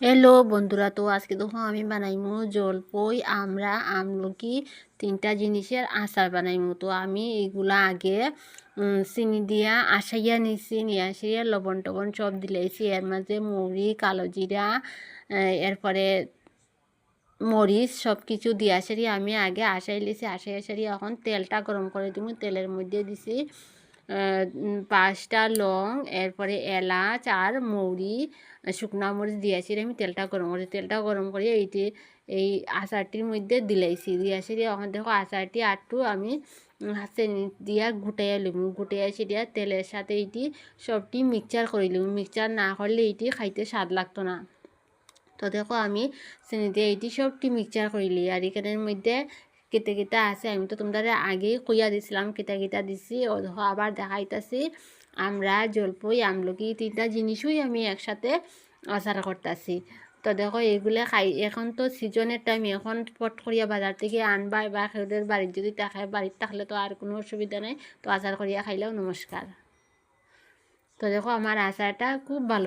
Hello বন্ধুরা, তো আজকে দেখো আমি বানাইমু জলপই। আমরা আমলকি তিনটা জিনিসের আচার বানাইমু। তো আমি এগুলা আগে চিনি দিয়া আসাইয়া নিছি, নিয়ে আসিয়া লবণ টবণ সব দিলাইছি। এর মাঝে মুড়ি কালো জিরা এরপরে মরিচ সব কিছু দিয়া সারি আমি আগে আসাই লিছি আসাই সারি এখন তেলটা গরম করে দিব তেলের মধ্যে দিছি। পাঁচটা লং, এরপরে এলাচ আর মৌরি শুকনা মরিচ দিয়েছি। আমি তেলটা গরম করি তেলটা গরম করে এইটি এই আচারটির মধ্যে দিলাইছি। দিয়েছি দিয়ে এখন দেখো আচারটি আটটু আমি চেনি দিয়া গুটাইয়া লিম গুটাইয়া সেটা তেলের সাথে এইটি সবটি মিক্সচার করে লিম মিক্সচার না করলে এইটি খাইতে স্বাদ লাগতো না। তো দেখো আমি চিনি দিয়ে এইটি সবটি মিক্সচার করিলি আর এখানের মধ্যে কেটে কেটে আছে। আমি তো তোমাদের আগেই কইয়া দিছিলাম, কেটে কেটে দিছি। দেখো আবার দেখাইতাছি, আমরা জলপই, আমলকি তিনটা জিনিসই আমি একসাথে আচার করতেছি। তো দেখো এগুলো খাই, এখন তো সিজনের টাইম এখন পট করিয়া বাজার থেকে আনবা বা খেদের বাড়ির যদি থাকে বাড়ির থাকলে তো আর কোনো অসুবিধা নেই। তো আচার করিয়া খাইলেও নমস্কার। তো দেখো আমার আচারটা খুব ভালো